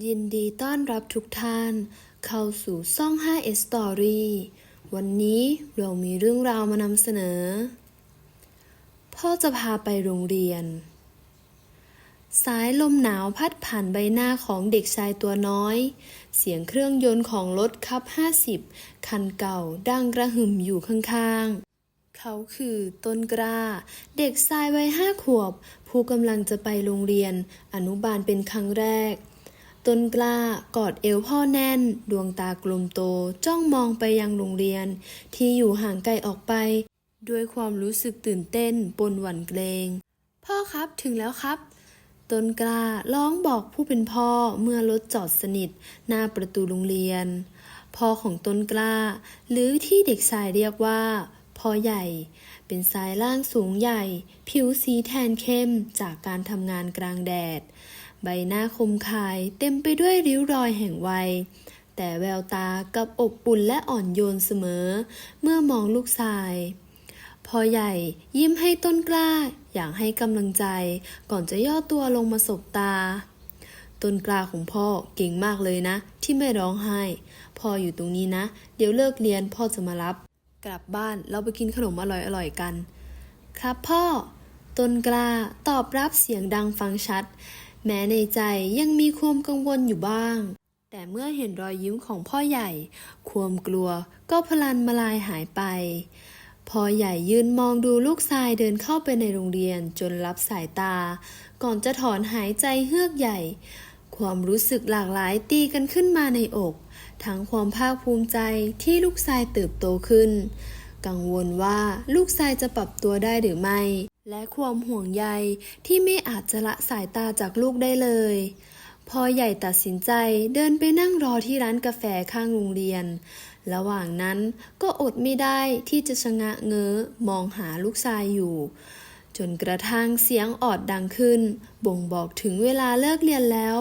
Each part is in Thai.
ยินดีต้อนรับทุกท่านเข้าสู่ซ่อง 5S Story วันนี้เรามีเรื่องราวมานำเสนอ พ่อจะพาไปโรงเรียน สายลมหนาวพัดผ่านใบหน้าของเด็กชายตัวน้อย เสียงเครื่องยนต์ของรถคับ 50 คันเก่าดังกระหึ่มอยู่ข้างๆ เขาคือต้นกล้า เด็กชายวัยห้าขวบ ผู้กำลังจะไปโรงเรียน อนุบาลเป็นครั้งแรก ต้นกล้ากอดเอวพ่อแน่น ดวงตากลมโตจ้องมองไปยังโรงเรียน ที่อยู่ห่างไกลออกไป ด้วยความรู้สึกตื่นเต้นปนหวั่นเกรง พ่อครับถึงแล้วครับ ต้นกล้าร้องบอกผู้เป็นพ่อเมื่อรถจอดสนิท หน้าประตูโรงเรียน พ่อของต้นกล้า หรือที่เด็กชายเรียกว่าพ่อใหญ่ เป็นสายล่างสูงใหญ่ ผิวสีแทนเข้มจากการทำงานกลางแดด ใบหน้าคมคายเต็มไปด้วยริ้วรอยแห่งวัย แต่แววตากับอบอุ่นและอ่อนโยนเสมอ เมื่อมองลูกชายพ่อใหญ่ยิ้มให้ต้นกล้า อยางให้กำลังใจ ก่อนจะย่อตัวลงมาสบตา ต้นกล้าของพ่อเก่งมากเลยนะ ที่ไม่ร้องไห้ พ่ออยู่ตรงนี้นะ เดี๋ยวเลิกเรียนพ่อจะมารับ กลับบ้านเราไปกินขนมอร่อยๆกัน ครับพ่อ ต้นกล้าตอบรับเสียงดังฟังชัด แม้ในใจยังมีความกังวลอยู่บ้าง แต่เมื่อเห็นรอยยิ้มของพ่อใหญ่ ความกลัวก็พลันมาลายหายไป พ่อใหญ่ยืนมองดูลูกชายเดินเข้าไปในโรงเรียนจนรับสายตา ก่อนจะถอนหายใจเฮือกใหญ่ ความรู้สึกหลากหลายตีกันขึ้นมาในอก ทั้งความภาคภูมิใจที่ลูกชายเติบโตขึ้น กังวลว่าลูกชายจะปรับตัวได้หรือไม่ และความห่วงใยที่ไม่อาจจะละสายตาจากลูกได้เลย พ่อใหญ่ตัดสินใจเดินไปนั่งรอที่ร้านกาแฟข้างโรงเรียน ระหว่างนั้นก็อดไม่ได้ที่จะชะงะเง้อมองหาลูกชายอยู่ จนกระทั่งเสียงออดดังขึ้น บ่งบอกถึงเวลาเลิกเรียนแล้ว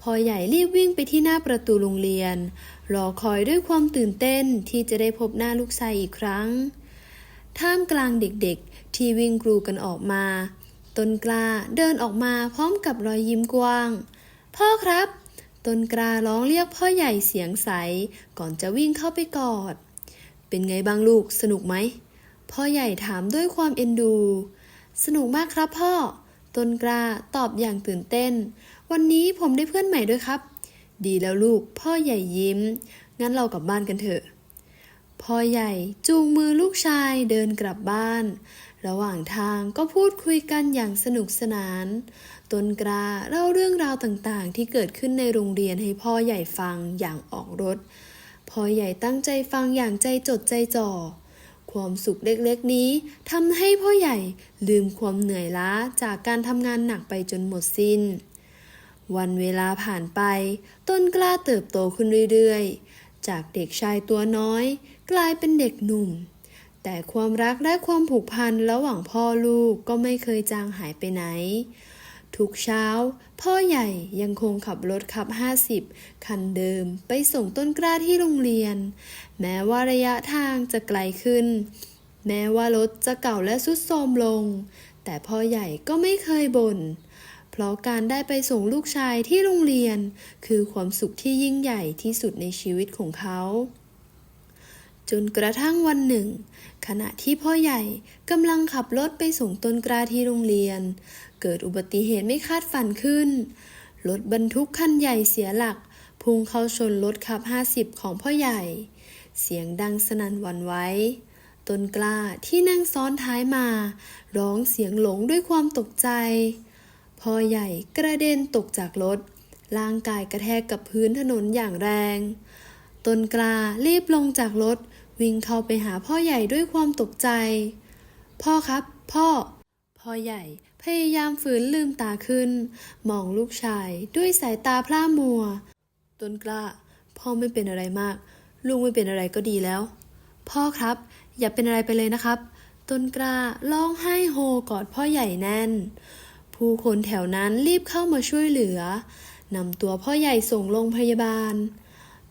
พ่อใหญ่รีบวิ่งไปที่หน้าประตูโรงเรียน รอคอยด้วยความตื่นเต้นที่จะได้พบหน้าลูกชายอีกครั้ง ท่ามกลางเด็กๆ ที่วิ่งกรูกันออกมา ต้นกล้าเดินออกมาพร้อมกับรอยยิ้มกว้าง พ่อครับ ต้นกล้าร้องเรียกพ่อใหญ่เสียงใส ก่อนจะวิ่งเข้าไปกอด เป็นไงบ้างลูกสนุกไหม พ่อใหญ่ถามด้วยความเอ็นดู สนุกมากครับพ่อ ต้นกล้าตอบอย่างตื่นเต้น วันนี้ผมได้เพื่อนใหม่ด้วยครับ ดีแล้วลูก พ่อใหญ่ยิ้ม งั้นเรากลับบ้านกันเถอะพ่อใหญ่จูงมือลูกชายเดินกลับบ้าน ระหว่างทางก็พูดคุยกันอย่างสนุกสนานต้นกล้าเล่าเรื่องราวต่างๆ ที่เกิดขึ้นในโรงเรียนให้พ่อใหญ่ฟังอย่างออกรถ พ่อใหญ่ตั้งใจฟังอย่างใจจดใจจ่อ ความสุขเล็กๆนี้ทำให้พ่อใหญ่ลืมความเหนื่อยล้าจากการทำงานหนักไปจนหมดสิ้น วันเวลาผ่านไป ต้นกล้าเติบโตขึ้นเรื่อยๆ จากเด็กชายตัวน้อย กลายเป็นเด็กหนุ่ม แต่ความรักและความผูกพันระหว่างพ่อลูกก็ไม่เคยจางหายไปไหน ทุกเช้า พ่อใหญ่ยังคงขับรถขับ 50 คันเดิมไปส่งต้นกล้าที่โรงเรียน แม้ว่าระยะทางจะไกลขึ้น แม้ว่ารถจะเก่าและสุดโทรมลง แต่พ่อใหญ่ก็ไม่เคยบน่นเพราะการได้ไปส่งลูกชายที่โรงเรียน คือความสุขที่ยิ่งใหญ่ที่สุดในชีวิตของเขา จนกระทั่งวันหนึ่ง ขณะที่พ่อใหญ่กำลังขับรถไปส่งต้นกล้าที่โรงเรียน เกิดอุบัติเหตุไม่คาดฝันขึ้น รถบรรทุกคันใหญ่เสียหลัก พุ่งเข้าชนรถขับ 50 ของพ่อใหญ่ เสียงดังสนั่นหวันไหว้ต้นกล้าที่นั่งซ้อนท้ายมา ร้องเสียงหลงด้วยความตกใจ พ่อใหญ่กระเด็นตกจากรถ ร่างกายกระแทกกับพื้นถนนอย่างแรง ต้นกล้ารีบลงจากรถ วิ่งเข้าไปหาพ่อใหญ่ด้วยความตกใจ พ่อครับ พ่อ พ่อใหญ่พยายามฝืนลืมตาขึ้น มองลูกชายด้วยสายตาพร่ามัว ต้นกล้า พ่อไม่เป็นอะไรมาก ลูกไม่เป็นอะไรก็ดีแล้ว พ่อครับ อย่าเป็นอะไรไปเลยนะครับ ต้นกล้าร้องไห้โฮกอดพ่อใหญ่แน่น ผู้คนแถวนั้นรีบเข้ามาช่วยเหลือนำตัวพ่อใหญ่ส่งโรงพยาบาล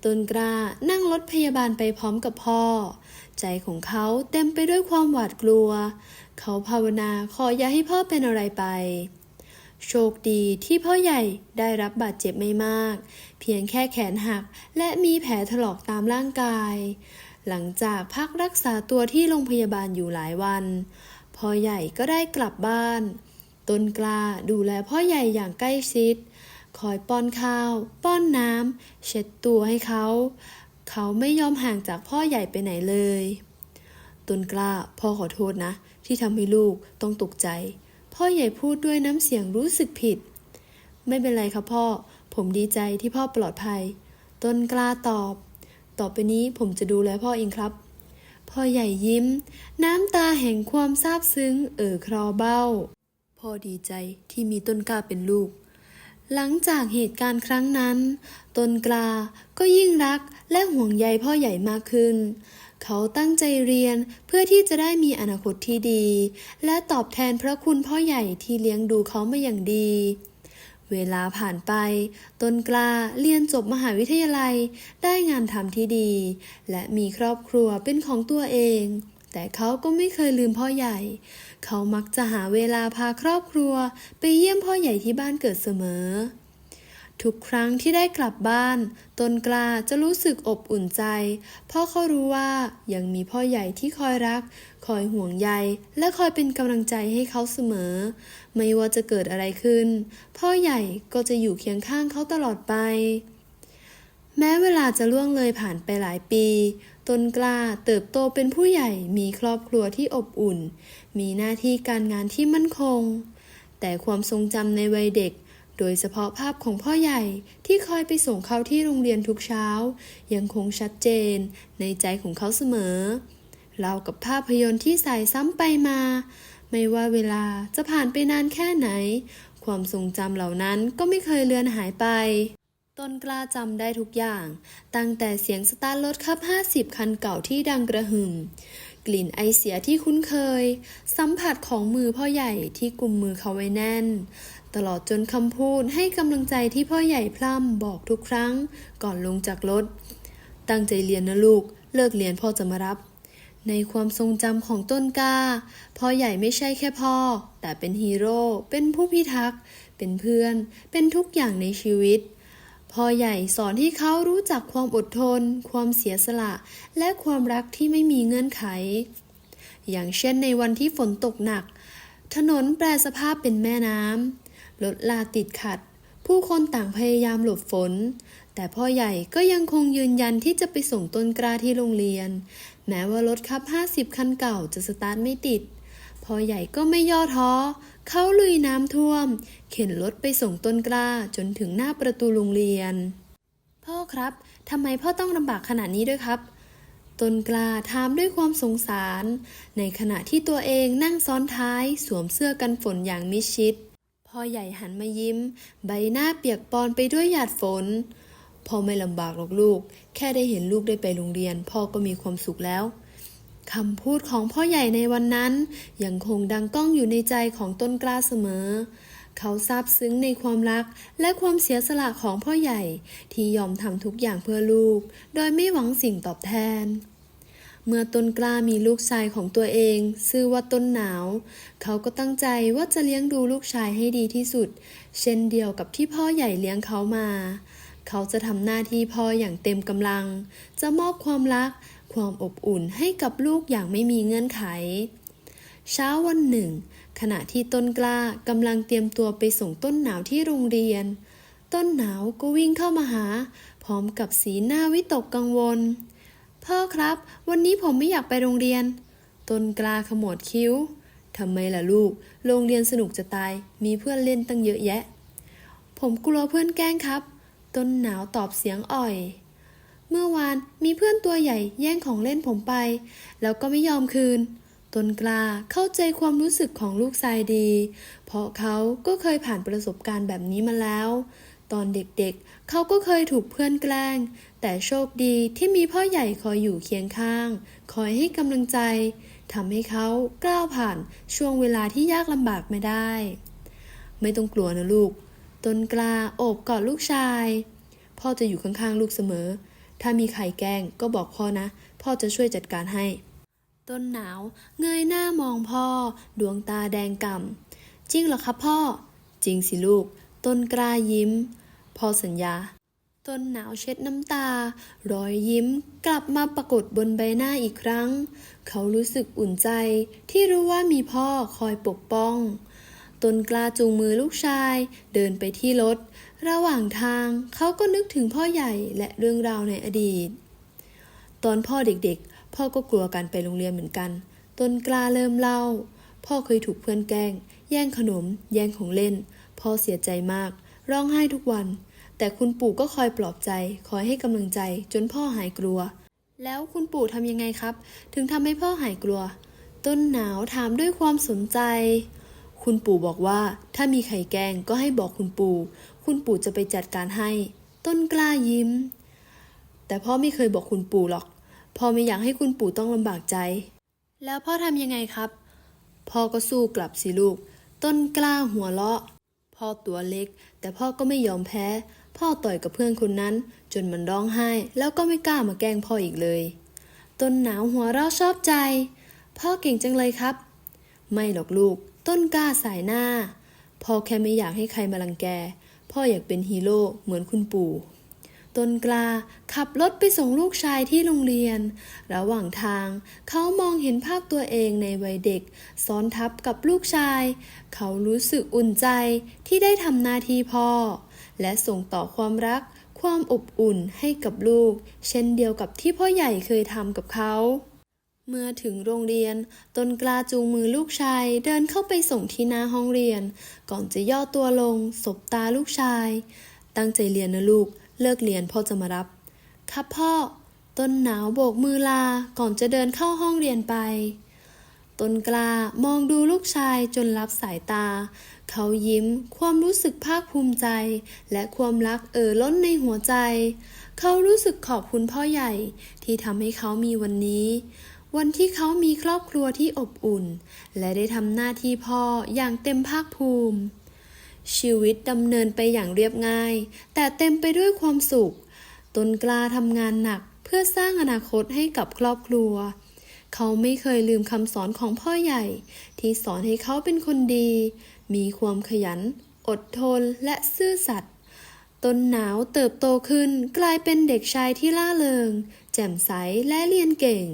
ต้นกล้านั่งรถพยาบาลไปพร้อมกับพ่อ ใจของเขาเต็มไปด้วยความหวาดกลัว เขาภาวนาขออย่าให้พ่อเป็นอะไรไป โชคดีที่พ่อใหญ่ได้รับบาดเจ็บไม่มาก เพียงแค่แขนหักและมีแผลถลอกตามร่างกาย หลังจากพักรักษาตัวที่โรงพยาบาลอยู่หลายวัน พ่อใหญ่ก็ได้กลับบ้าน ต้นกล้าดูแลพ่อใหญ่อย่างใกล้ชิด คอยป้อนข้าว ป้อนน้ำ เช็ดตัวให้เขา เขาไม่ยอมห่างจากพ่อใหญ่ไปไหนเลย ต้นกล้าพ่อขอโทษนะ ที่ทำให้ลูกต้องตกใจ พ่อใหญ่พูดด้วยน้ำเสียงรู้สึกผิด ไม่เป็นไรครับพ่อ ผมดีใจที่พ่อปลอดภัย ต้นกล้าตอบ ต่อไปนี้ผมจะดูแลพ่อเองครับ พ่อใหญ่ยิ้ม น้ำตาแห่งความซาบซึ้ง เอ่อคลอเบ้า พ่อดีใจที่มีต้นกล้าเป็นลูก หลังจากเหตุการณ์ครั้งนั้น ตนกลาก็ยิ่งรักและห่วงใยพ่อใหญ่มากขึ้น เขาตั้งใจเรียนเพื่อที่จะได้มีอนาคตที่ดี และตอบแทนพระคุณพ่อใหญ่ที่เลี้ยงดูเขามาอย่างดี เวลาผ่านไป ตนกลาเรียนจบมหาวิทยาลัย ได้งานทำที่ดี และมีครอบครัวเป็นของตัวเอง แต่เขาก็ไม่เคยลืมพ่อใหญ่ เขามักจะหาเวลาพาครอบครัว ไปเยี่ยมพ่อใหญ่ที่บ้านเกิดเสมอ ทุกครั้งที่ได้กลับบ้านต้นกลาจะรู้สึกอบอุ่นใจ เพราะเขารู้ว่ายังมีพ่อใหญ่ที่คอยรัก คอยห่วงใย และคอยเป็นกำลังใจให้เขาเสมอ ไม่ว่าจะเกิดอะไรขึ้น พ่อใหญ่ก็จะอยู่เคียงข้างเขาตลอดไป แม้เวลาจะล่วงเลยผ่านไปหลายปี ต้นกล้าเติบโตเป็นผู้ใหญ่มีครอบครัวที่อบอุ่น มีหน้าที่การงานที่มั่นคง แต่ความทรงจำในวัยเด็ก โดยเฉพาะภาพของพ่อใหญ่ที่คอยไปส่งเขาที่โรงเรียนทุกเช้า ยังคงชัดเจนในใจของเขาเสมอเรากับภาพยนตร์ที่ใส่ซ้ำไปมา ไม่ว่าเวลาจะผ่านไปนานแค่ไหน ความทรงจำเหล่านั้นก็ไม่เคยเลือนหายไป ต้นกล้าจำได้ทุกอย่าง ตั้งแต่เสียงสตาร์ทรถขับ 50 คันเก่าที่ดังกระหึ่ม กลิ่นไอเสียที่คุ้นเคย สัมผัสของมือพ่อใหญ่ที่กุมมือเขาไว้แน่น ตลอดจนคำพูดให้กำลังใจที่พ่อใหญ่พร่ำบอกทุกครั้ง ก่อนลงจากรถ ตั้งใจเรียนนะลูก เลิกเรียนพ่อจะมารับ ในความทรงจำของต้นกล้า พ่อใหญ่ไม่ใช่แค่พ่อ แต่เป็นฮีโร่ เป็นผู้พิทักษ์ เป็นเพื่อน เป็นทุกอย่างในชีวิต พ่อใหญ่สอนให้เขารู้จักความอดทน ความเสียสละ และความรักที่ไม่มีเงื่อนไข อย่างเช่นในวันที่ฝนตกหนัก ถนนแปรสภาพเป็นแม่น้ำรถลาติดขัด ผู้คนต่างพยายามหลบฝน แต่พ่อใหญ่ก็ยังคงยืนยันที่จะไปส่งต้นกล้าที่โรงเรียน แม้ว่ารถคับ 50 คันเก่าจะสตาร์ทไม่ติด พ่อใหญ่ก็ไม่ย่อท้อ เขาลุยน้ำท่วม เข็นรถไปส่งต้นกล้าจนถึงหน้าประตูโรงเรียน พ่อครับทำไมพ่อต้องลำบากขนาดนี้ด้วยครับต้นกล้าถามด้วยความสงสาร ในขณะที่ตัวเองนั่งซ้อนท้ายสวมเสื้อกันฝนอย่างมิชิด พ่อใหญ่หันมายิ้ม ใบหน้าเปียกปอนไปด้วยหยาดฝน พ่อไม่ลำบากหรอกลูก แค่ได้เห็นลูกได้ไปโรงเรียน พ่อก็มีความสุขแล้ว คำพูดของพ่อใหญ่ในวันนั้น ยังคงดังก้องอยู่ในใจของต้นกล้าเสมอ เขาซาบซึ้งในความรักและความเสียสละของพ่อใหญ่ ที่ยอมทำทุกอย่างเพื่อลูก โดยไม่หวังสิ่งตอบแทน เมื่อต้นกล้ามีลูกชายของตัวเอง ชื่อว่าต้นหนาว เขาก็ตั้งใจว่าจะเลี้ยงดูลูกชายให้ดีที่สุด เช่นเดียวกับที่พ่อใหญ่เลี้ยงเขามา เขาจะทำหน้าที่พ่ออย่างเต็มกำลัง จะมอบความรัก ความอบอุ่นให้กับลูกอย่างไม่มีเงื่อนไข เช้าวันหนึ่ง ขณะที่ต้นกล้ากำลังเตรียมตัวไปส่งต้นหนาวที่โรงเรียน ต้นหนาวก็วิ่งเข้ามาหา พร้อมกับสีหน้าวิตกกังวล พ่อครับ วันนี้ผมไม่อยากไปโรงเรียน ต้นกล้าขมวดคิ้วทำไมล่ะลูก โรงเรียนสนุกจะตาย มีเพื่อนเล่นตั้งเยอะแยะ ผมกลัวเพื่อนแกล้งครับ ต้นหนาวตอบเสียงอ่อย มื่อวานมีเพื่อนตัวใหญ่แย่งของเล่นผมไป แล้วก็ไม่ยอมคืน ตนกล้าเข้าใจความรู้สึกของลูกชายดี เพราะเขาก็เคยผ่านประสบการณ์แบบนี้มาแล้ว ตอนเด็กๆเขาก็เคยถูกเพื่อนแกล้ง แต่โชคดีที่มีพ่อใหญ่คอยอยู่เคียงข้าง คอยให้กำลังใจทำให้เขาก้าวผ่านช่วงเวลาที่ยากลำบากมาได้ ไม่ต้องกลัวนะลูก ตนกล้าโอบกอดลูกชาย พ่อจะอยู่ข้างๆลูกเสมอ ถ้ามีใครแกล้งก็บอกพ่อนะ พ่อจะช่วยจัดการให้ ต้นหนาว เงยหน้ามองพ่อ ดวงตาแดงก่ำจริงเหรอครับพ่อ จริงสิลูก ต้นกล้ายิ้ม พ่อสัญญา ต้นหนาวเช็ดน้ำตา รอยยิ้มกลับมาปรากฏบนใบหน้าอีกครั้ง เขารู้สึกอุ่นใจที่รู้ว่ามีพ่อคอยปกป้อง ตนกล้าจูงมือลูกชาย เดินไปที่รถ ระหว่างทางเขาก็นึกถึงพ่อใหญ่และเรื่องราวในอดีต ตอนพ่อเด็กๆ พ่อก็กลัวการไปโรงเรียนเหมือนกัน ตนกล้าเริ่มเล่า พ่อเคยถูกเพื่อนแกล้ง แย่งขนม แย่งของเล่น พ่อเสียใจมาก ร้องไห้ทุกวัน แต่คุณปู่ก็คอยปลอบใจ คอยให้กำลังใจจนพ่อหายกลัว แล้วคุณปู่ทำยังไงครับ ถึงทำให้พ่อหายกลัว ต้นหนาวถามด้วยความสนใจ คุณปู่บอกว่า ถ้ามีใครแกล้งก็ให้บอกคุณปู่ คุณปู่จะไปจัดการให้ ต้นกล้ายิ้ม แต่พ่อไม่เคยบอกคุณปู่หรอก พ่อไม่อยากให้คุณปู่ต้องลำบากใจ แล้วพ่อทำยังไงครับ พ่อก็สู้กลับสิลูก ต้นกล้าหัวเราะ พ่อตัวเล็ก แต่พ่อก็ไม่ยอมแพ้ พ่อต่อยกับเพื่อนคนนั้น จนมันร้องไห้ แล้วก็ไม่กล้ามาแกล้งพ่ออีกเลย ต้นหนาวหัวเราะชอบใจ พ่อเก่งจังเลยครับ ไม่หรอกลูก ต้นกล้าสายหน้า พ่อแค่ไม่อยากให้ใครมารังแก พ่ออยากเป็นฮีโร่เหมือนคุณปู่ ต้นกล้าขับรถไปส่งลูกชายที่โรงเรียน ระหว่างทาง เขามองเห็นภาพตัวเองในวัยเด็ก ซ้อนทับกับลูกชาย เขารู้สึกอุ่นใจที่ได้ทำหน้าที่พ่อ และส่งต่อความรักความอบอุ่นให้กับลูก เช่นเดียวกับที่พ่อใหญ่เคยทำกับเขา เมื่อถึงโรงเรียน ตนกล้าจูงมือลูกชายเดินเข้าไปส่งที่หน้าห้องเรียน ก่อนจะย่อตัวลง สบตาลูกชาย ตั้งใจเรียนนะลูก เลิกเรียนพ่อจะมารับ ครับพ่อ ต้นหนาวโบกมือลา ก่อนจะเดินเข้าห้องเรียนไป ต้นกล้ามองดูลูกชายจนรับสายตา เขายิ้ม ความรู้สึกภาคภูมิใจ และความรักเอ่อล้นในหัวใจ เขารู้สึกขอบคุณพ่อใหญ่ที่ทำให้เขามีวันนี้ วันที่เขามีครอบครัวที่อบอุ่น และได้ทำหน้าที่พ่ออย่างเต็มภาคภูมิ ชีวิตดำเนินไปอย่างเรียบง่าย แต่เต็มไปด้วยความสุข ตนกล้าทำงานหนักเพื่อสร้างอนาคตให้กับครอบครัว เขาไม่เคยลืมคำสอนของพ่อใหญ่ ที่สอนให้เขาเป็นคนดี มีความขยัน อดทนและซื่อสัตย์ต้นหนาวเติบโตขึ้นกลายเป็นเด็กชายที่ล่าเริง แจ่มใสและเรียนเก่ง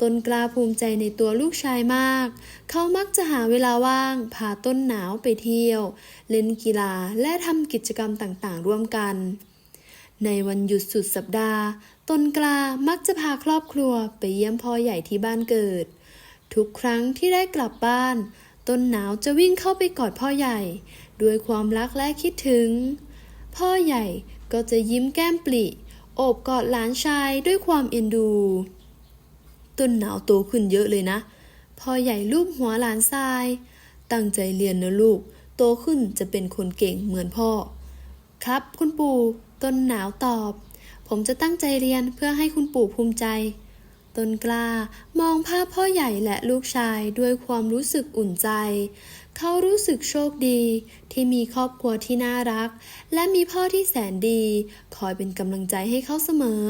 ต้นกล้าภูมิใจในตัวลูกชายมาก เขามักจะหาเวลาว่าง พาต้นหนาวไปเที่ยว เล่นกีฬาและทำกิจกรรมต่างๆ ร่วมกัน ในวันหยุดสุดสัปดาห์ต้นกล้ามักจะพาครอบครัวไปเยี่ยมพ่อใหญ่ที่บ้านเกิด ทุกครั้งที่ได้กลับบ้าน ต้นหนาวจะวิ่งเข้าไปกอดพ่อใหญ่ ด้วยความรักและคิดถึง พ่อใหญ่ก็จะยิ้มแก้มปลิโอบกอดหลานชายด้วยความเอ็นดู ต้นหนาวโตขึ้นเยอะเลยนะพ่อใหญ่ลูบหัวหลานทราย ตั้งใจเรียนนะลูก โตขึ้นจะเป็นคนเก่งเหมือนพ่อ ครับคุณปู่ ต้นหนาวตอบ ผมจะตั้งใจเรียนเพื่อให้คุณปู่ภูมิใจ ต้นกล้ามองภาพพ่อใหญ่และลูกชายด้วยความรู้สึกอุ่นใจ เขารู้สึกโชคดี ที่มีครอบครัวที่น่ารัก และมีพ่อที่แสนดี คอยเป็นกำลังใจให้เขาเสมอ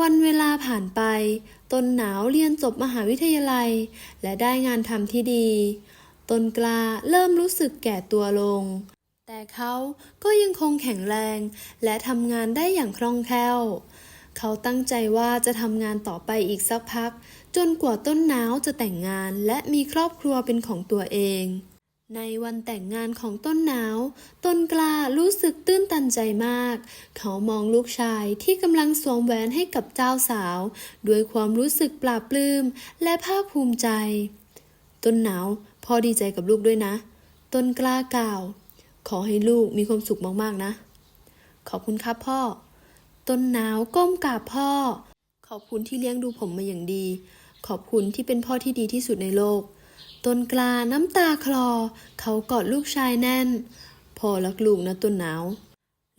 วันเวลาผ่านไปต้นหนาวเรียนจบมหาวิทยาลัย และได้งานทำที่ดีต้นกลาเริ่มรู้สึกแก่ตัวลง แต่เขาก็ยังคงแข็งแรง และทำงานได้อย่างคล่องแคล่ว เขาตั้งใจว่าจะทำงานต่อไปอีกสักพัก จนกว่าต้นหนาวจะแต่งงานและมีครอบครัวเป็นของตัวเอง ในวันแต่งงานของต้นหนาว ต้นกล้ารู้สึกตื้นตันใจมาก เขามองลูกชายที่กำลังสวมแหวนให้กับเจ้าสาว ด้วยความรู้สึกปลาบปลื้มและภาคภูมิใจ ต้นหนาวพ่อดีใจกับลูกด้วยนะ ต้นกล้ากล่าว ขอให้ลูกมีความสุขมากๆนะ ขอบคุณครับพ่อ ต้นหนาวก้มกราบพ่อ ขอบคุณที่เลี้ยงดูผมมาอย่างดี ขอบคุณที่เป็นพ่อที่ดีที่สุดในโลก ต้นกลาน้ำตาคลอ เขากอดลูกชายแน่นพ่อรักลูกนะต้นหนาว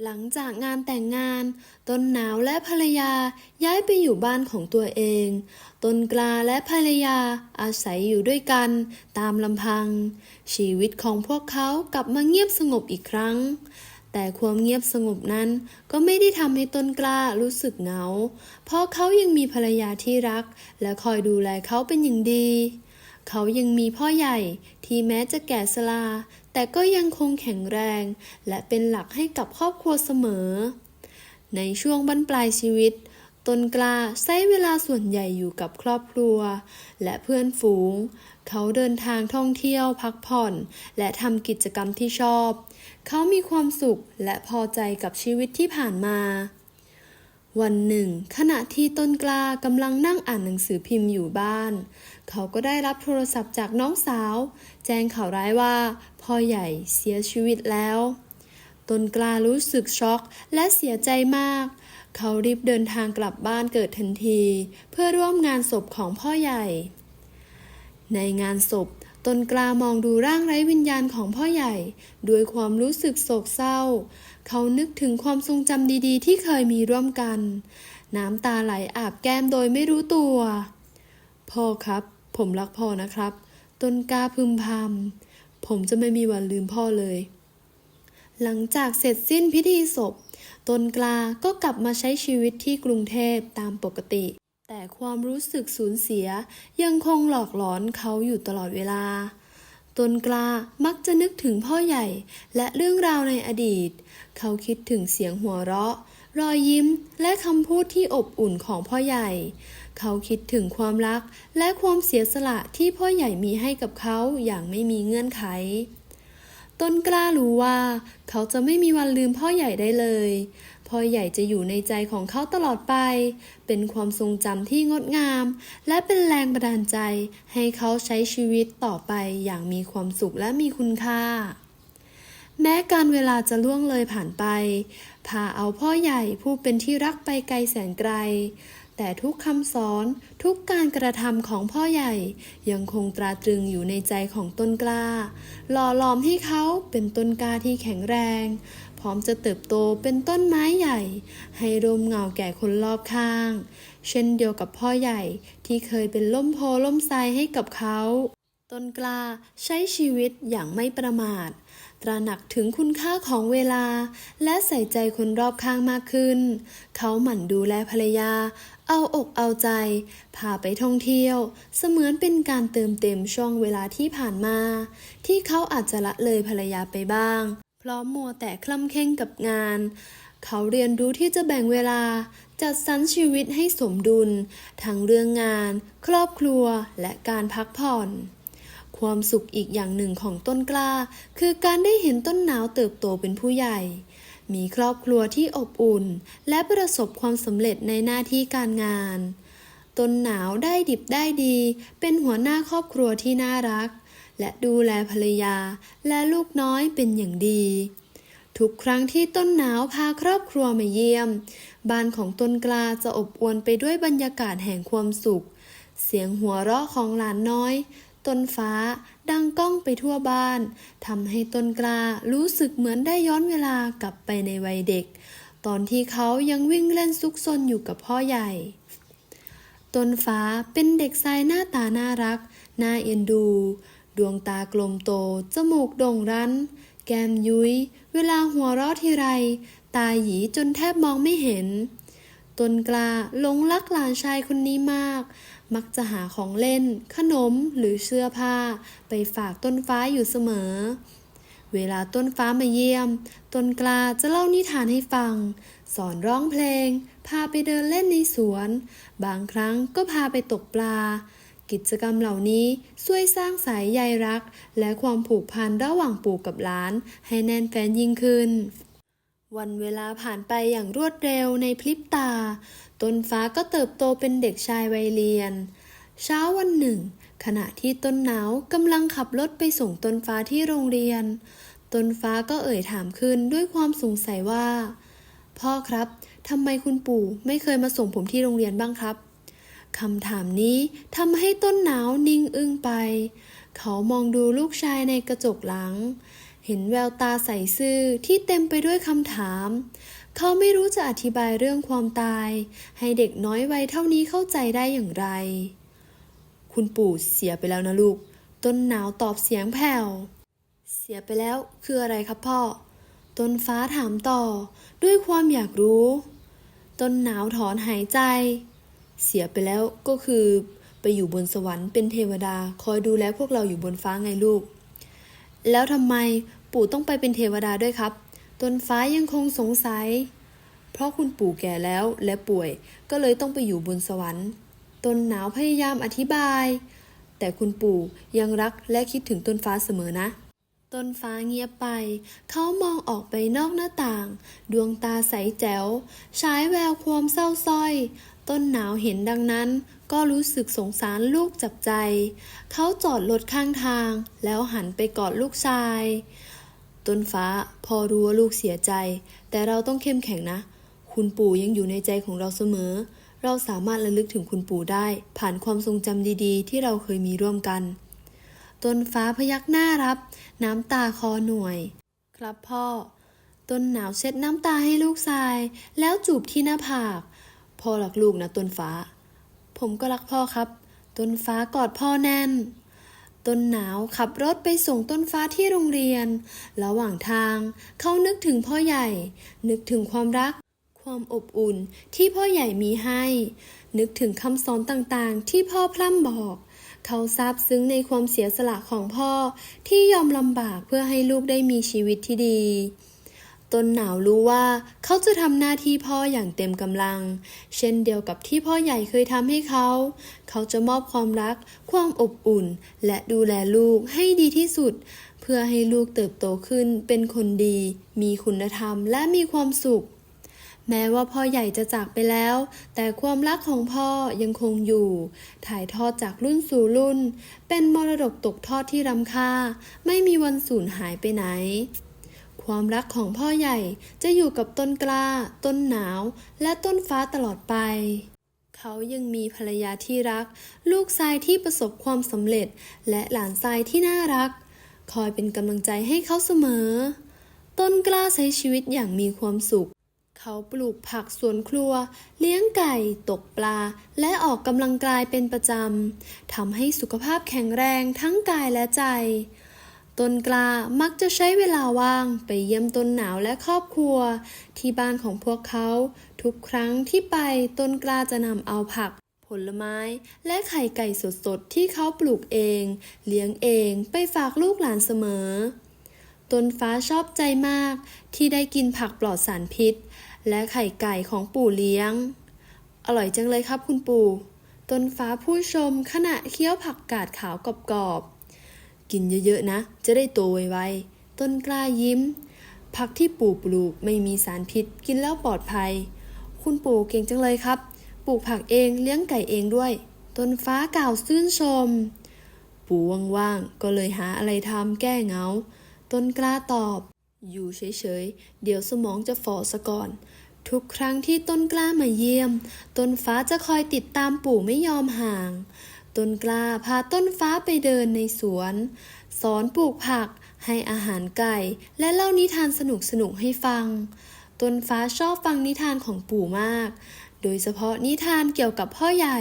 หลังจากงานแต่งงาน ต้นหนาวและภรรยาย้ายไปอยู่บ้านของตัวเอง ต้นกลาและภรรยาอาศัยอยู่ด้วยกัน ตามลำพัง ชีวิตของพวกเขากลับมาเงียบสงบอีกครั้งแต่ความเงียบสงบนั้นก็ไม่ได้ทำให้ต้นกล้ารู้สึกเหงา เพราะเขายังมีภรรยาที่รัก และคอยดูแลเขาเป็นอย่างดี เขายังมีพ่อใหญ่ที่แม้จะแก่สลา แต่ก็ยังคงแข็งแรง และเป็นหลักให้กับครอบครัวเสมอ ในช่วงบรรปลายชีวิตตนกล้าใช้เวลาส่วนใหญ่อยู่กับครอบครัว และเพื่อนฝูง เขาเดินทางท่องเที่ยวพักผ่อน และทำกิจกรรมที่ชอบ เขามีความสุขและพอใจกับชีวิตที่ผ่านมา วันหนึ่ง ขณะที่ต้นกล้ากำลังนั่งอ่านหนังสือพิมพ์อยู่บ้าน เขาก็ได้รับโทรศัพท์จากน้องสาว แจ้งข่าวร้ายว่าพ่อใหญ่เสียชีวิตแล้ว ต้นกล้ารู้สึกช็อกและเสียใจมาก เขารีบเดินทางกลับบ้านเกิดทันที เพื่อร่วมงานศพของพ่อใหญ่ ในงานศพต้นกล้ามองดูร่างไร้วิญญาณของพ่อใหญ่ ด้วยความรู้สึกโศกเศร้า เขานึกถึงความทรงจำดีๆ ที่เคยมีร่วมกัน น้ำตาไหลอาบแก้มโดยไม่รู้ตัว พ่อครับ ผมรักพ่อนะครับ ต้นกล้าพึมพำผมจะไม่มีวันลืมพ่อเลย หลังจากเสร็จสิ้นพิธีศพ ต้นกล้าก็กลับมาใช้ชีวิตที่กรุงเทพตามปกติ แต่ความรู้สึกสูญเสียยังคงหลอกหลอนเขาอยู่ตลอดเวลา ต้นกล้ามักจะนึกถึงพ่อใหญ่และเรื่องราวในอดีต เขาคิดถึงเสียงหัวเราะ รอยยิ้มและคำพูดที่อบอุ่นของพ่อใหญ่ เขาคิดถึงความรักและความเสียสละที่พ่อใหญ่มีให้กับเขาอย่างไม่มีเงื่อนไข ต้นกล้ารู้ว่า เขาจะไม่มีวันลืมพ่อใหญ่ได้เลย พ่อใหญ่จะอยู่ในใจของเขาตลอดไป เป็นความทรงจำที่งดงาม และเป็นแรงบันดาลใจ ให้เขาใช้ชีวิตต่อไปอย่างมีความสุขและมีคุณค่า แม้การเวลาจะล่วงเลยผ่านไป พาเอาพ่อใหญ่ผู้เป็นที่รักไปไกลแสนไกล แต่ทุกคำสอนทุกการกระทำของพ่อใหญ่ ยังคงตราตรึงอยู่ในใจของต้นกล้า หล่อหลอมให้เขาเป็นต้นกล้าที่แข็งแรง พร้อมจะเติบโตเป็นต้นไม้ใหญ่ ให้ร่มเงาแก่คนรอบข้าง เช่นเดียวกับพ่อใหญ่ที่เคยเป็นล่มโพล่มไทรให้กับเขาต้นกล้าใช้ชีวิตอย่างไม่ประมาทตระหนักถึงคุณค่าของเวลา และใส่ใจคนรอบข้างมากขึ้น เขาหมั่นดูแลภรรยา เอาอกเอาใจ พาไปท่องเที่ยว เสมือนเป็นการเติมเต็มช่วงเวลาที่ผ่านมา ที่เขาอาจจะละเลยภรรยาไปบ้าง เพราะมัวแต่คล่ำเข่งกับงาน เขาเรียนรู้ที่จะแบ่งเวลา จัดสรรชีวิตให้สมดุล ทั้งเรื่องงาน ครอบครัวและการพักผ่อนความสุขอีกอย่างหนึ่งของต้นกล้า คือการได้เห็นต้นหนาวเติบโตเป็นผู้ใหญ่ มีครอบครัวที่อบอุ่น และประสบความสำเร็จในหน้าที่การงาน ตนหนาวได้ดิบได้ดี เป็นหัวหน้าครอบครัวที่น่ารัก และดูแลภรรยาและลูกน้อยเป็นอย่างดี ทุกครั้งที่ต้นหนาวพาครอบครัวมาเยี่ยม บ้านของต้นกลาจะอบอวลไปด้วยบรรยากาศแห่งความสุข เสียงหัวเราะของหลานน้อย ต้นฟ้า ดังก้องไปทั่วบ้านทำให้ต้นกล้ารู้สึกเหมือนได้ย้อนเวลากลับไปในวัยเด็ก ตอนที่เขายังวิ่งเล่นซุกซนอยู่กับพ่อใหญ่ ต้นฟ้าเป็นเด็กชายหน้าตาน่ารัก น่าเอ็นดู ดวงตากลมโต จมูกโด่งรั้น แก้มยุย้ย เวลาหัวเราะทีไร ตาหยีจนแทบมองไม่เห็น ต้นกล้าหลงรักหลานชายคนนี้มาก มักจะหาของเล่น ขนมหรือเสื้อผ้า ไปฝากต้นฟ้าอยู่เสมอ เวลาต้นฟ้ามาเยี่ยม ต้นกล้าจะเล่านิทานให้ฟัง สอนร้องเพลง พาไปเดินเล่นในสวน บางครั้งก็พาไปตกปลา กิจกรรมเหล่านี้ช่วยสร้างสายใยรัก และความผูกพันระหว่างปู่กับหลาน ให้แน่นแฟนยิ่งขึ้นวันเวลาผ่านไปอย่างรวดเร็วในพริบตา ต้นฟ้าก็เติบโตเป็นเด็กชายวัยเรียน เช้าวันหนึ่ง ขณะที่ต้นหนาวกำลังขับรถไปส่งต้นฟ้าที่โรงเรียน ต้นฟ้าก็เอ่ยถามขึ้นด้วยความสงสัยว่า พ่อครับทำไมคุณปู่ไม่เคยมาส่งผมที่โรงเรียนบ้างครับคำถามนี้ทำให้ต้นหนาวนิ่งอึ้งไป เขามองดูลูกชายในกระจกหลัง เห็นแววตาใสซื่อที่เต็มไปด้วยคำถาม เขาไม่รู้จะอธิบายเรื่องความตาย ให้เด็กน้อยวัยเท่านี้เข้าใจได้อย่างไร คุณปู่เสียไปแล้วนะลูก ต้นหนาวตอบเสียงแผ่ว เสียไปแล้วคืออะไรครับพ่อ ต้นฟ้าถามต่อ ด้วยความอยากรู้ ต้นหนาวถอนหายใจ เสียไปแล้วก็คือ ไปอยู่บนสวรรค์เป็นเทวดาคอยดูแลพวกเราอยู่บนฟ้าไงลูก แล้วทำไมปู่ต้องไปเป็นเทวดาด้วยครับ ต้นฟ้ายังคงสงสัย เพราะคุณปู่แก่แล้วและป่วยก็เลยต้องไปอยู่บนสวรรค์ต้นหนาวพยายามอธิบาย แต่คุณปู่ยังรักและคิดถึงต้นฟ้าเสมอนะ ต้นฟ้าเงียบไป เขามองออกไปนอกหน้าต่าง ดวงตาใสแจ๋วฉายแววความเศร้าส้อย ต้นหนาวเห็นดังนั้นก็รู้สึกสงสารลูกจับใจ เขาจอดรถข้างทาง แล้วหันไปกอดลูกชาย ต้นฟ้าพอรู้ว่าลูกเสียใจ แต่เราต้องเข้มแข็งนะ คุณปู่ยังอยู่ในใจของเราเสมอ เราสามารถระลึกถึงคุณปู่ได้ ผ่านความทรงจำดีๆ ที่เราเคยมีร่วมกัน ต้นฟ้าพยักหน้ารับ น้ำตาคอหน่วย ครับพ่อ ต้นหนาวเช็ดน้ำตาให้ลูกชาย แล้วจูบที่หน้าผาก พ่อรักลูกนะต้นฟ้า ผมก็รักพ่อครับ ต้นฟ้ากอดพ่อแน่น ต้นหนาวขับรถไปส่งต้นฟ้าที่โรงเรียน ระหว่างทางเขานึกถึงพ่อใหญ่ นึกถึงความรัก ความอบอุ่นที่พ่อใหญ่มีให้ นึกถึงคำสอนต่างๆ ที่พ่อพร่ำบอก เขาซาบซึ้งในความเสียสละของพ่อที่ยอมลำบากเพื่อให้ลูกได้มีชีวิตที่ดี ต้นหนาวรู้ว่าเขาจะทำหน้าที่พ่ออย่างเต็มกำลัง เช่นเดียวกับที่พ่อใหญ่เคยทำให้เขา เขาจะมอบความรัก ความอบอุ่น และดูแลลูกให้ดีที่สุด เพื่อให้ลูกเติบโตขึ้นเป็นคนดี มีคุณธรรมและมีความสุข แม้ว่าพ่อใหญ่จะจากไปแล้ว แต่ความรักของพ่อยังคงอยู่ ถ่ายทอดจากรุ่นสู่รุ่น เป็นมรดกตกทอดที่รำค่า ไม่มีวันสูญหายไปไหน ความรักของพ่อใหญ่จะอยู่กับต้นกล้า ต้นหนาว และต้นฟ้าตลอดไป เขายังมีภรรยาที่รัก ลูกชายที่ประสบความสำเร็จ และหลานชายที่น่ารัก คอยเป็นกำลังใจให้เขาเสมอ ต้นกล้าใช้ชีวิตอย่างมีความสุข เขาปลูกผักสวนครัว เลี้ยงไก่ ตกปลา และออกกำลังกายเป็นประจำทำให้สุขภาพแข็งแรงทั้งกายและใจ ต้นกล้ามักจะใช้เวลาว่างไปเยี่ยมต้นหนาวและครอบครัว ที่บ้านของพวกเขา ทุกครั้งที่ไปต้นกล้าจะนำเอาผัก ผลไม้ และไข่ไก่สดๆ ที่เขาปลูกเอง เลี้ยงเองไปฝากลูกหลานเสมอ ต้นฟ้าชอบใจมากที่ได้กินผักปลอดสารพิษ และไข่ไก่ของปู่เลี้ยง อร่อยจังเลยครับคุณปู่ต้นฟ้าผู้ชมขณะเคี้ยวผักกาดขาวกรอบ กินเยอะๆนะ จะได้โตไวๆ ต้นกล้ายิ้ม ผักที่ปู่ปลูกไม่มีสารพิษ กินแล้วปลอดภัย คุณปู่เก่งจังเลยครับ ปลูกผักเองเลี้ยงไก่เองด้วย ต้นฟ้ากล่าวชื่นชม ปู่ว่างๆ ก็เลยหาอะไรทำแก้เหงา ต้นกล้าตอบ อยู่เฉยๆ เดี๋ยวสมองจะฝ่อซะก่อนทุกครั้งที่ต้นกล้ามาเยี่ยม ต้นฟ้าจะคอยติดตามปู่ไม่ยอมห่าง ต้นกล้าพาต้นฟ้าไปเดินในสวน สอนปลูกผัก ให้อาหารไก่ และเล่านิทานสนุกๆให้ฟัง ต้นฟ้าชอบฟังนิทานของปู่มาก โดยเฉพาะนิทานเกี่ยวกับพ่อใหญ่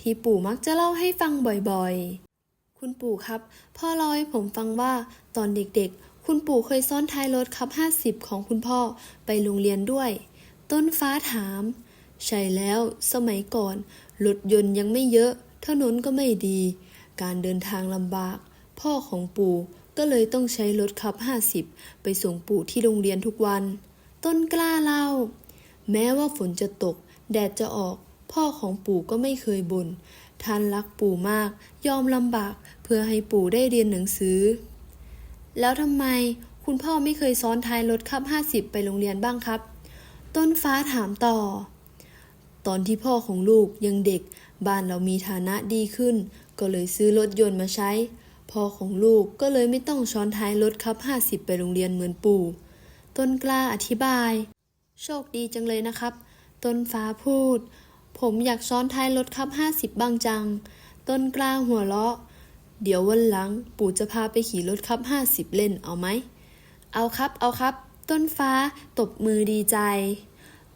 ที่ปู่มักจะเล่าให้ฟังบ่อยๆ คุณปู่ครับ พ่อเล่าให้ผมฟังว่าตอนเด็กๆ คุณปู่เคยซ้อนท้ายรถคับ 50 ของคุณพ่อไปโรงเรียนด้วย ต้นฟ้าถาม ใช่แล้ว สมัยก่อนรถยนต์ยังไม่เยอะ ถนนก็ไม่ดี การเดินทางลำบาก พ่อของปู่ก็เลยต้องใช้รถคับ 50 ไปส่งปู่ที่โรงเรียนทุกวัน ต้นกล้าเล่า แม้ว่าฝนจะตก แดดจะออก พ่อของปู่ก็ไม่เคยบน่น ท่านรักปู่มาก ยอมลำบากเพื่อให้ปู่ได้เรียนหนังสือ แล้วทำไมคุณพ่อไม่เคยซ้อนท้ายรถขับ 50 ไปโรงเรียนบ้างครับ ต้นฟ้าถามต่อ ตอนที่พ่อของลูกยังเด็ก บ้านเรามีฐานะดีขึ้น ก็เลยซื้อรถยนต์มาใช้ พ่อของลูกก็เลยไม่ต้องช้อนท้ายรถขับ 50 ไปโรงเรียนเหมือนปู่ ต้นกล้าอธิบาย โชคดีจังเลยนะครับ ต้นฟ้าพูด ผมอยากซ้อนท้ายรถขับ 50 บ้างจัง ต้นกล้าหัวเราะ เดี๋ยววันหลัง ปู่จะพาไปขี่รถขับ 50 เล่นเอาไหม เอาครับ เอาครับ ต้นฟ้าตบมือดีใจ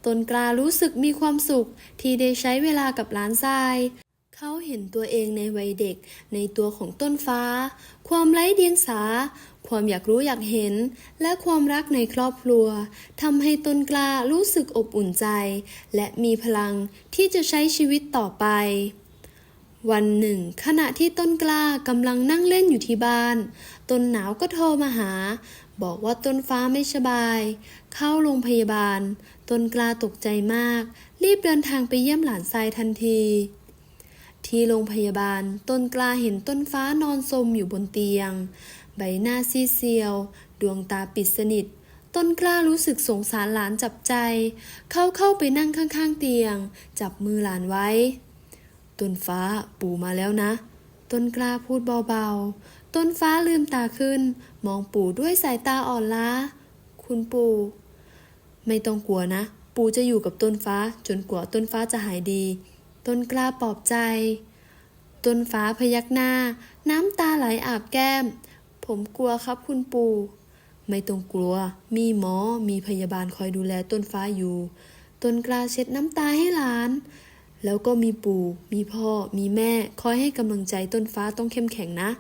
ตนกลารู้สึกมีความสุขที่ได้ใช้เวลากับหลานทราย เขาเห็นตัวเองในวัยเด็ก ในตัวของต้นฟ้า ความไร้เดียงสา ความอยากรู้อยากเห็น และความรักในครอบครัวทำให้ต้นกลารู้สึกอบอุ่นใจ และมีพลังที่จะใช้ชีวิตต่อไปวันหนึ่ง ขณะที่ต้นกล้ากำลังนั่งเล่นอยู่ที่บ้าน ต้นหนาวก็โทรมาหา บอกว่าต้นฟ้าไม่สบาย เข้าโรงพยาบาล ต้นกล้าตกใจมาก รีบเดินทางไปเยี่ยมหลานทรายทันที ที่โรงพยาบาล ต้นกล้าเห็นต้นฟ้านอนสมอยู่บนเตียง ใบหน้าซีเซียว ดวงตาปิดสนิท ต้นกล้ารู้สึกสงสารหลานจับใจ เข้าเข้าไปนั่งข้างๆเตียง จับมือหลานไว้ ต้นฟ้าปู่มาแล้วนะ ต้นกล้าพูดเบาๆ ต้นฟ้าลืมตาขึ้น มองปู่ด้วยสายตาอ่อนล้า คุณปู่ ไม่ต้องกลัวนะ ปู่จะอยู่กับต้นฟ้าจนกว่าต้นฟ้าจะหายดี ต้นกล้าปลอบใจ ต้นฟ้าพยักหน้า น้ำตาไหลอาบแก้ม ผมกลัวครับคุณปู่ ไม่ต้องกลัว มีหมอ มีพยาบาลคอยดูแลต้นฟ้าอยู่ ต้นกล้าเช็ดน้ำตาให้หลานแล้วก็มีปู่ มีพ่อ มีแม่ คอยให้กำลังใจต้นฟ้าต้องเข้มแข็งนะ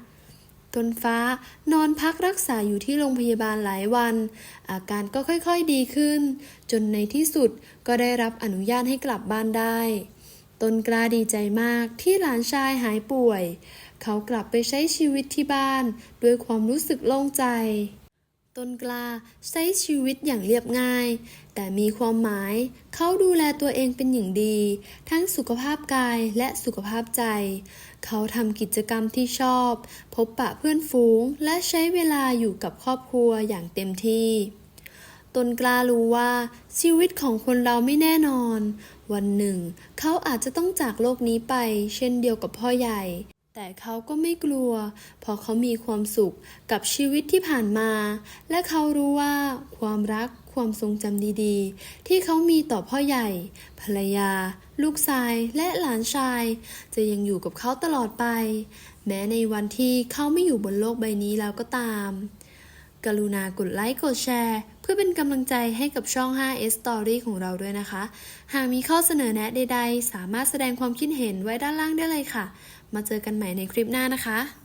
ต้นฟ้านอนพักรักษาอยู่ที่โรงพยาบาลหลายวัน อาการก็ค่อยๆดีขึ้น จนในที่สุดก็ได้รับอนุญาตให้กลับบ้านได้ต้นกล้าดีใจมากที่หลานชายหายป่วย เขากลับไปใช้ชีวิตที่บ้าน ด้วยความรู้สึกโล่งใจ ต้นกล้าใช้ชีวิตอย่างเรียบง่าย แต่มีความหมายเขาดูแลตัวเองเป็นอย่างดี ทั้งสุขภาพกายและสุขภาพใจ เขาทำกิจกรรมที่ชอบ พบปะเพื่อนฝูง และใช้เวลาอยู่กับครอบครัวอย่างเต็มที่ตนกล้ารู้ว่าชีวิตของคนเราไม่แน่นอน วันหนึ่ง เขาอาจจะต้องจากโลกนี้ไป เช่นเดียวกับพ่อใหญ่ แต่เขาก็ไม่กลัว เพราะเขามีความสุขกับชีวิตที่ผ่านมา และเขารู้ว่าความรักความทรงจำดีๆ ที่เขามีต่อพ่อใหญ่ ภรรยา ลูกชายและหลานชาย จะยังอยู่กับเขาตลอดไป แม้ในวันที่เขาไม่อยู่บนโลกใบนี้แล้วก็ตาม กรุณากดไลค์กดแชร์ เพื่อเป็นกำลังใจให้กับช่อง 5S Story ของเราด้วยนะคะ หากมีข้อเสนอแนะใดๆ สามารถแสดงความคิดเห็นไว้ด้านล่างได้เลยค่ะ มาเจอกันใหม่ในคลิปหน้านะคะ